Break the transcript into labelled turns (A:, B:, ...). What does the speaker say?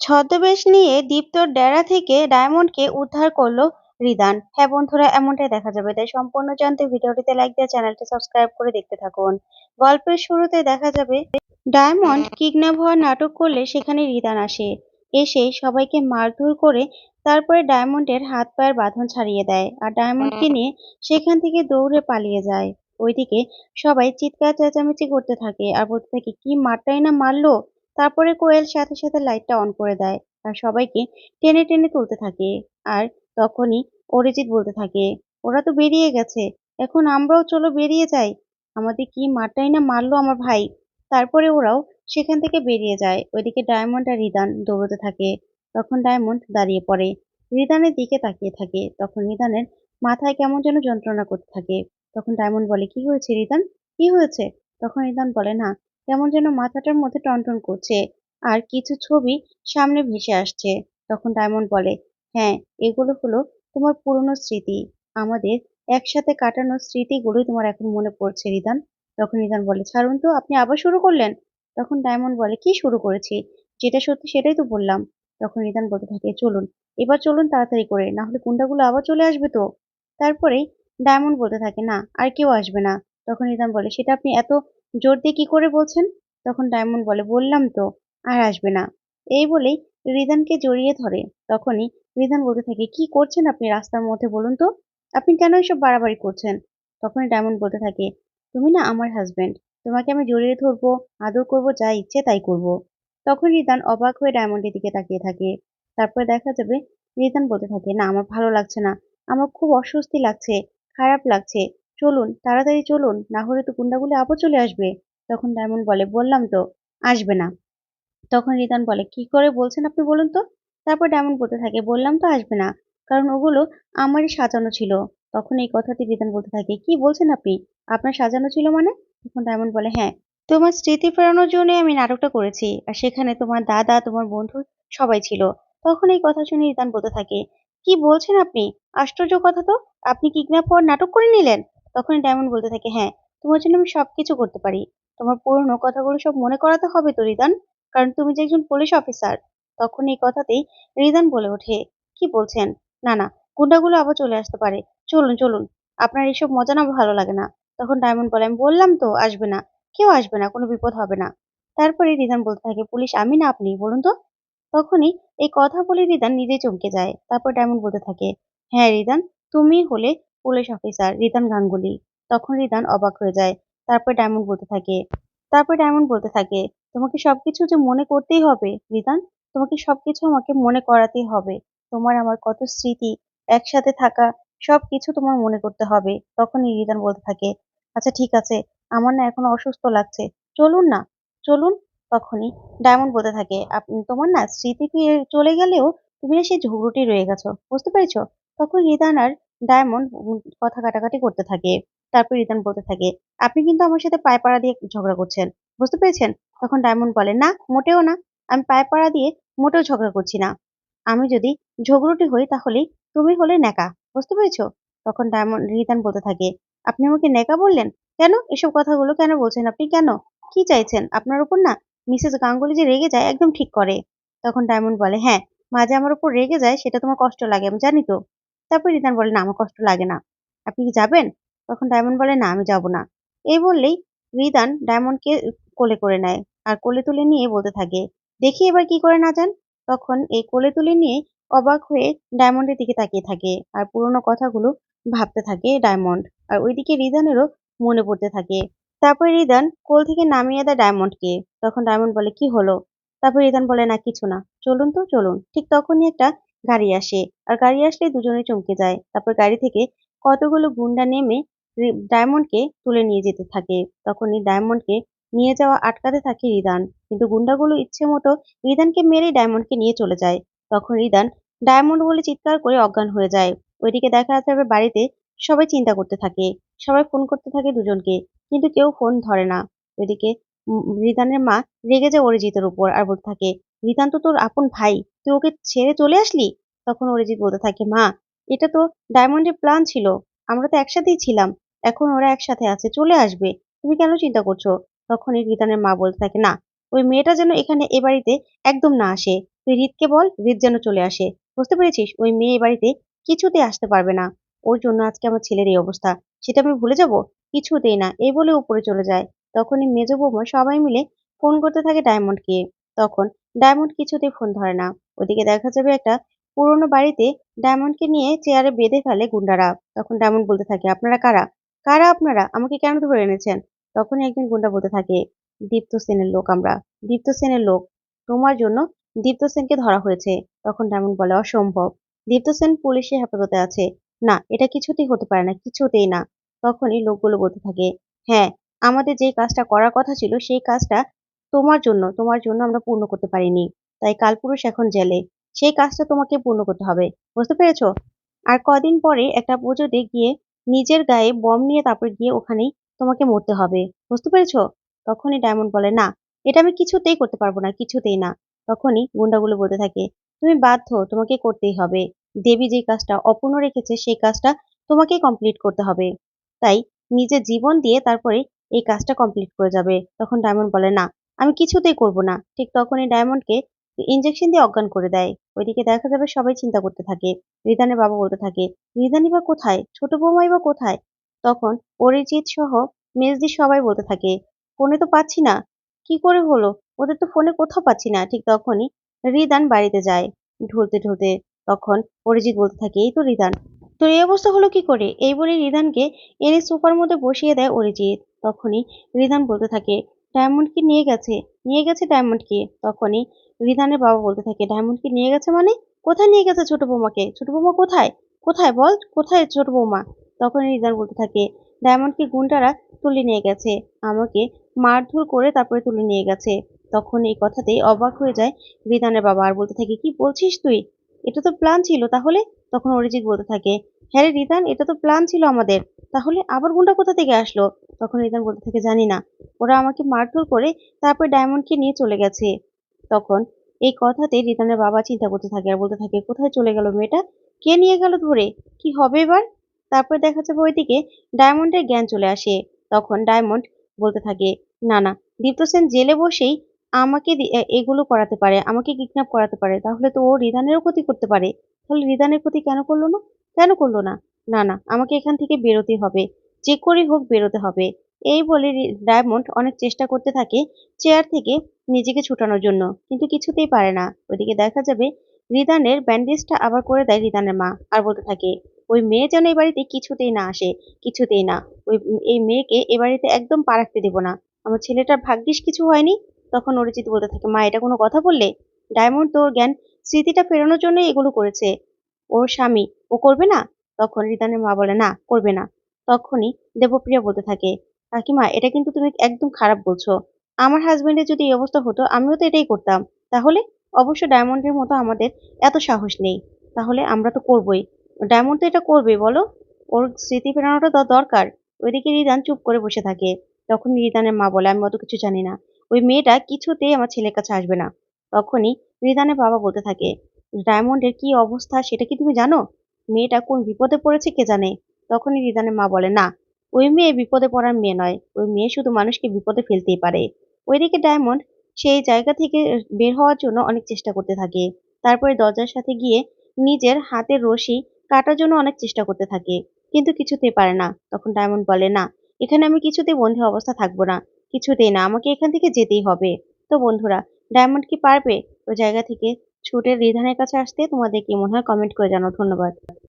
A: ছদ্মবেশ নিয়ে দীপ্তর ডেরা থেকে ডায়মন্ডকে উদ্ধার করল রিদান। হ্যাঁ বন্ধুরা, এমনটাই দেখা যাবে। তাই সম্পূর্ণ জানতে ভিডিওটিতে লাইক দিয়ে চ্যানেলটি সাবস্ক্রাইব করে দেখতে থাকুন। গল্পের শুরুতে দেখা যাবে, ডায়মন্ড কিডন্যাপ হওয়ার নাটক করলে সেখানে রিদান আসে। এসে সবাইকে মারধর করে তারপরে ডায়মন্ডের হাত পায়ের বাঁধন ছাড়িয়ে দেয় আর ডায়মন্ডকে নিয়ে সেখান থেকে দৌড়ে পালিয়ে যায়। ওইদিকে সবাই চিৎকার চেঁচামেচি করতে থাকে আর বলতে থাকে, কি মারটাই না মারলো? তারপরে কোয়েল সাথে সাথে লাইটটা অন করে দেয় আর সবাইকে টেনে টেনে তুলতে থাকে। আর তখনই অরিজিৎ বলতে থাকে, ওরা তো বেরিয়ে গেছে, এখন আমরাও চলো বেরিয়ে যাই। আমাদের কি মারটাই না মারলো আমার ভাই? তারপরে ওরাও সেখান থেকে বেরিয়ে যায়। ওইদিকে ডায়মন্ড আর রিদান দৌড়তে থাকে। তখন ডায়মন্ড দাঁড়িয়ে পড়ে। রিদানের দিকে তাকিয়ে থাকে। তখন রিদানের মাথায় কেমন যেন যন্ত্রণা করতে থাকে। তখন ডায়মন্ড বলে, কি হয়েছে রিদান? কি হয়েছে? তখন রিদান বলে, না কেমন যেন মাথাটার মধ্যে টনটন করছে। আর কিছু ছবি সামনে ভেসে আসছে। তখন ডায়মন্ড বলে হ্যাঁ এগুলো হলো তোমার পুরনো স্মৃতি। আমাদের একসাথে কাটানো স্মৃতিগুলোই তোমার এখন মনে পড়ছে, রিদান। তখন রিদান বলে, ছাড়ুন তো, আপনি আবার শুরু করলেন? তখন ডায়মন্ড বলে, কি শুরু করেছি? যেটা সত্যি সেটাই তো বললাম। তখন রিদান বলতে থাকে, চলুন, এবার চলুন তাড়াতাড়ি করে না হলে গুন্ডাগুলো আবার চলে আসবে তো? তারপরেই ডায়মন্ড বলতে থাকে, না, আর কেউ আসবে না। তখন রিদান বলে, সেটা আপনি এত জোর দিয়ে কি করে বলছেন? তখন ডায়মন্ড বলে, বললাম তো, আর আসবে না। এই বলেই রিদানকে জড়িয়ে ধরে। তখনই রিদান বলতে থাকে, কি করছেন আপনি রাস্তার মধ্যে বলুন তো? আপনি কেন এসব বাড়াবাড়ি করছেন? তখনই ডায়মন্ড বলতে থাকে, তুমি না আমার হাজব্যান্ড তোমাকে আমি জড়িয়ে ধরবো, আদর করব, যা ইচ্ছে তাই করব। তখন রিদান অবাক হয়ে ডায়মন্ডের দিকে তাকিয়ে থাকে। তারপরে দেখা যাবে রিদান বলতে থাকে, না, আমার ভালো লাগছে না, আমার খুব অস্বস্তি লাগছে, খারাপ লাগছে। চলুন, তাড়াতাড়ি চলুন, না হলে তো গুন্ডাগুলি আবার চলে আসবে। তখন ডায়মন্ড বলে, বললাম তো, আসবে না। তখন রিদান বলে, কি করে বলছেন আপনি বলুন তো? তারপর ডায়মন্ড বলতে থাকে, বললাম তো আসবে না, কারণ ওগুলো আমারই সাজানো ছিল। তখন এই কথাটি রিদান বলতে থাকে, কি বলছেন আপনি? আপনার সাজানো ছিল মানে? তখন ডায়মন্ড বলে হ্যাঁ তোমার স্মৃতি ফেরানোর জন্য আমি নাটকটা করেছি, আর সেখানে তোমার দাদা, তোমার বন্ধু সবাই ছিল। তখন এই কথা শুনে রিদান বলতে থাকে, কি বলছেন আপনি? আশ্চর্য কথা তো, আপনি কিডন্যাপ হওয়ার নাটক করে নিলেন? তখন ডায়মন্ড বলতে থাকে হ্যাঁ তোমার জন্য আমি সবকিছু করতে পারি। তোমার পুরনো কথাগুলো সব মনে করাতে হবে তো, রিদান। কারণ তুমি যে একজন পুলিশ অফিসার তখন এই কথাতেই রিদান বলে ওঠে। কি বলছেন? না না, গুন্ডাগুলো আবার চলে আসতে পারে। চলুন চলুন, আপনার এইসব মজা না ভালো লাগে না। তখন ডায়মন্ড বলে, আমি বললাম তো, আসবে না। কেউ আসবে না, কোনো বিপদ হবে না। তারপরে রিদান বলতে থাকে, পুলিশ আমি না আপনি, বলুন তো? তখনই এই কথা বলে রিদান নিজে চমকে যায়। তারপর ডায়মন্ড বলতে থাকে হ্যাঁ রিদান, তুমি হলে পুলিশ অফিসার রিদান গাঙ্গুলি। তখন রিদান অবাক হয়ে যায়। তারপর ডায়মন্ড বলতে থাকে, তারপর ডায়মন্ড বলতে থাকে, তোমাকে সবকিছু যে মনে করতেই হবে, রিদান, তোমাকে সবকিছু আমাকে মনে করাতেই হবে। তোমার আমার কত স্মৃতি, একসাথে থাকা সবকিছু তোমার মনে করতে হবে। তখনই রিদান বলতে থাকে আচ্ছা ঠিক আছে, আমার না এখন অসুস্থ লাগছে। চলুন না, চলুন। তখনই ডায়মন্ড বলতে থাকে তোমার না স্মৃতি চলে গেলেও তুমি না সেই ঝগড়ুটি রয়ে গেছো, বুঝতে পেরেছ? তখন রিদান আর ডায়মন্ড কথা কাটাকাটি করতে থাকে, তারপর রিদান বলতে থাকে, আপনি কিন্তু আমার সাথে পায়ে পাড়া দিয়ে ঝগড়া করছেন, বুঝতে পেরেছেন? তখন ডায়মন্ড বলে, না, মোটেও না, আমি পায়ে পাড়া দিয়ে মোটেও ঝগড়া করছি না। আমি যদি ঝগড়ুটি হই তাহলে তুমি হলে নেকা বুঝতে পেরেছ? তখন ডায়মন্ড রিদান বলতে থাকে, আপনি আমাকে নেকা বললেন? কেন? এসব কথাগুলো কেন বলছেন আপনি? কেন? কি চাইছেন? আপনার উপর না মিসেস গাঙ্গুলি যে রেগে যায় একদম ঠিক করে। তখন ডায়মন্ড বলে হ্যাঁ মাঝে আমার উপর রেগে যায়, সেটা তোমার কষ্ট লাগে, আমি জানি তো। তারপর রিদান বলে, না, আমার কষ্ট লাগে না। আপনি কি যাবেন? তখন ডায়মন্ড বলে, না, আমি যাব না। এই বললেই রিদান ডায়মন্ডকে কোলে করে নেয় আর কোলে তুলে নিয়ে বলতে থাকে, দেখি এবার কি করে না যান? তখন এই কোলে তুলে নিয়ে অবাক হয়ে ডায়মন্ডের দিকে তাকিয়ে থাকে আর পুরোনো কথাগুলো ভাবতে থাকে ডায়মন্ড আর ওইদিকে রিদানেরও মনে পড়তে থাকে। তারপরে রিদান কোল থেকে নামিয়ে দেয় ডায়মন্ডকে। তখন ডায়মন্ড বলে, কি হলো? তারপর রিদান বলে, না, কিছু না। চলুন তো, চলুন। ঠিক তখনই একটা গাড়ি আসে। আর গাড়ি আসলে দুজনে চমকে যায়। তারপর গাড়ি থেকে কতগুলো গুন্ডা নেমে ডায়মন্ডকে তুলে নিয়ে যেতে থাকে। তখনই ডায়মন্ডকে নিয়ে যাওয়া আটকাতে থাকে রিদান। কিন্তু গুন্ডাগুলো ইচ্ছে মতো রিদানকে মেরে ডায়মন্ডকে নিয়ে চলে যায়। তখন রিদান ডায়মন্ড বলে চিৎকার করে অজ্ঞান হয়ে যায়। ওইদিকে দেখা যাবে বাড়িতে সবাই চিন্তা করতে থাকে। সবাই ফোন করতে থাকে দুজনকে। কিন্তু কেউ ফোন ধরে না। ওইদিকে রিদানের মা রেগে যায় অরিজিতের উপর আর বলতে থাকে রিদান তো তোর আপন ভাই, তুই ওকে ছেড়ে চলে আসলি? তখন অরিজিৎ বলতে থাকে, মা, এটা তো ডায়মন্ডের প্ল্যান ছিল, আমরা তো একসাথেই ছিলাম, এখন ওরা একসাথে আছে, চলে আসবে, তুমি কেন চিন্তা করছ? তখনই রিদানের মা বলতে থাকে, না, ওই মেয়েটা যেন এখানে এ বাড়িতে একদম না আসে, তুই রিতকে বল রিত যেন চলে আসে, বুঝতে পেরেছিস? ওই মেয়ে এই বাড়িতে কিছুতে আসতে পারবে না, ওর জন্য আজকে আমার ছেলের এই অবস্থা, সেটা আমি ভুলে যাব? কিছুতেই না এই বলে উপরে চলে যায়। তখনই মেজ বৌমা সবাই মিলে ফোন করতে থাকে ডায়মন্ডকে। তখন ডায়মন্ড কিছুতেই ফোন ধরে না। ওদিকে দেখা যাবে একটা পুরোনো বাড়িতে ডায়মন্ডকে নিয়ে চেয়ারে বেঁধে ফেলে গুন্ডারা। তখন ডায়মন্ড বলতে থাকে, আপনারা কারা? কারা আপনারা? আমাকে কেন ধরে এনেছেন? তখনই একজন গুন্ডা বলতে থাকে, দীপ্ত সেনের লোক আমরা। দীপ্ত সেনের লোক। তোমার জন্য দীপ্ত সেনকে ধরা হয়েছে। তখন ডায়মন্ড বলে, অসম্ভব। দীপ্ত সেন পুলিশের হেফাজতে আছে। না, এটা কিছুতেই হতে পারে না, কিছুতেই না। তখনই লোকগুলো বলতে থাকে হ্যাঁ আমাদের যে কাজটা করার কথা ছিল, সেই কাজটা তোমার জন্য তোমার জন্য আমরা পূর্ণ করতে পারিনি। তাই কালপুরুষ এখন জেলে। সেই কাজটা তোমাকে পূর্ণ করতে হবে। বুঝতে পেরেছ? আর কদিন পরে একটা পুজোতে গিয়ে নিজের গায়ে বম নিয়ে তারপর গিয়ে ওখানেই তোমাকে মরতে হবে। বুঝতে পেরেছ? তখনই ডায়মন্ড বলে, না, এটা আমি কিছুতেই করতে পারব না, কিছুতেই না। তখনই গুন্ডাগুলো বলতে থাকে, তুমি বাধ্য, তোমাকে করতেই হবে। দেবী যে কাজটা অপূর্ণ রেখেছে, সেই কাজটা তোমাকেই কমপ্লিট করতে হবে। তাই নিজের জীবন দিয়ে তারপরে এই কাজটা কমপ্লিট করে যাবে। তখন ডায়মন্ড বলে, না আমি কিছুতেই করব না। ঠিক তখনই ডায়মন্ডকে ইঞ্জেকশন দিয়ে অজ্ঞান করে দেয়। ওইদিকে দেখা যাবে সবাই চিন্তা করতে থাকে। রিদানের বাবা বলতে থাকে, রিদানি বা কোথায়? ছোট বৌমাই বা কোথায়? তখন অরিজিৎ সহ মেজদি সবাই বলতে থাকে, ফোনে তো পাচ্ছি না। কি করে হলো? ওদের তো ফোনে কোথাও পাচ্ছি না। ঠিক তখনই রিদান বাড়িতে যায় ঢুলতে ঢুলতে। তখন অরিজিৎ বলতে থাকে, এই তো রিদান তো এই অবস্থা হলো কি করে? এই বলে রিদানকে এনে সোফার মধ্যে বসিয়ে দেয় অরিজিৎ। তখনই রিদান বলতে থাকে ডায়মন্ডকে নিয়ে গেছে। নিয়ে গেছে ডায়মন্ডকে, তখনই রিধানের বাবা বলতে থাকে, ডায়মন্ডকে নিয়ে গেছে মানে? কোথায় নিয়ে গেছে ছোট বৌমাকে? ছোট বৌমা কোথায়? কোথায় বল? কোথায় ছোট বৌমা? তখন রিধান বলতে থাকে, ডায়মন্ডকে গুন্ডারা তুলে নিয়ে গেছে, আমাকে মারধর করে তারপরে তুলে নিয়ে গেছে। তখন এই কথাতেই অবাক হয়ে যায় রিদানের বাবা আর বলতে থাকে, কি বলছিস তুই? এটা তো প্ল্যান ছিল তাহলে? তখন অরিজিৎ বলতে থাকে হ্যাঁ রে রিদান এটা তো প্ল্যান ছিল আমাদের। তাহলে আবার গুন্ডা কোথা থেকে আসলো? তখন রিদান বলতে থাকে, জানি না। ওরা আমাকে মারধর করে তারপর ডায়মন্ডকে নিয়ে চলে গেছে। তখন এই কথাতে রিদানের বাবা চিন্তা করতে থাকে আর বলতে থাকে, কোথায় চলে গেল মেয়েটা? কে নিয়ে গেল ধরে? কি হবে এবার? তারপর দেখা যাবে ওইদিকে ডায়মন্ডের জ্ঞান চলে আসে। তখন ডায়মন্ড বলতে থাকে, না না দীপ্ত সেন জেলে বসেই আমাকে এগুলো করাতে পারে, আমাকে কিডন্যাপ করাতে পারে। তাহলে তো ও রিদানেরও ক্ষতি করতে পারে। তাহলে রিদানের ক্ষতি কেন করল না? কেন করল না? না না, আমাকে এখান থেকে বেরোতে হবে। যে করেই হোক বেরোতে হবে। এই বলে ডায়মন্ড অনেক চেষ্টা করতে থাকে চেয়ার থেকে নিজেকে ছুটানোর জন্য, কিন্তু কিছুতেই পারে না। ওইদিকে দেখা যাবে রিদানের ব্যান্ডেজটা আবার করে দেয় রিদানের মা আর বলতে থাকে, ওই মেয়ে যেন এই বাড়িতে কিছুতেই না আসে, কিছুতেই না। ওই এই মেয়েকে এ বাড়িতে একদম পা রাখতে দেবো না। আমার ছেলেটার ভাগ্যিস কিছু হয়নি। তখন অরিজিৎ বলতে থাকে, মা, এটা কোনো কথা বললে? ডায়মন্ড তোর জ্ঞান, স্মৃতিটা ফেরানোর জন্য এগুলো করেছে। ওর স্বামী, ও করবে না? তখন রিদানের মা বলে, না, করবে না। তখনই দেবপ্রিয়া বলতে থাকে, কাকিমা, এটা কিন্তু তুমি একদম খারাপ বলছো। আমার হাজবেন্ডের যদি এই অবস্থা হতো, আমিও তো এটাই করতাম। তাহলে অবশ্য ডায়মন্ডের মতো আমাদের এত সাহস নেই। তাহলে আমরা তো করবই। ডায়মন্ড তো এটা করবে, বলো? ওর স্মৃতি ফেরানোটা তো দরকার। ওইদিকে রিদান চুপ করে বসে থাকে। তখন রিদানের মা বলে, আমি অত কিছু জানি না। ওই মেয়েটা কিছুতেই আমার ছেলের কাছে আসবে না। তখনই রিদানের বাবা বলতে থাকে ডায়মন্ডের কি অবস্থা সেটা কি তুমি জানো? মেয়েটা কোন বিপদে পড়েছে কে জানে? তখনই রিদানের মা বলে, না, ওই মেয়ে বিপদে পড়ার মেয়ে নয়। ওই মেয়ে শুধু মানুষকে বিপদে ফেলতেই পারে। ওইদিকে ডায়মন্ড সেই জায়গা থেকে বের হওয়ার জন্য অনেক চেষ্টা করতে থাকে। তারপরে দরজার সাথে গিয়ে নিজের হাতের রশি কাটার জন্য অনেক চেষ্টা করতে থাকে, কিন্তু কিছুতেই পারে না। তখন ডায়মন্ড বলে, না, এখানে আমি কিছুতেই বন্ধু অবস্থা থাকব না, কিছুতেই না, আমাকে এখান থেকে যেতেই হবে। তো বন্ধুরা, ডায়মন্ড কি পারবে? ওই জায়গা থেকে ছুটে রিধানের কাছে আসতে তোমাদের কি মনে হয় কমেন্ট করে জানাও। ধন্যবাদ।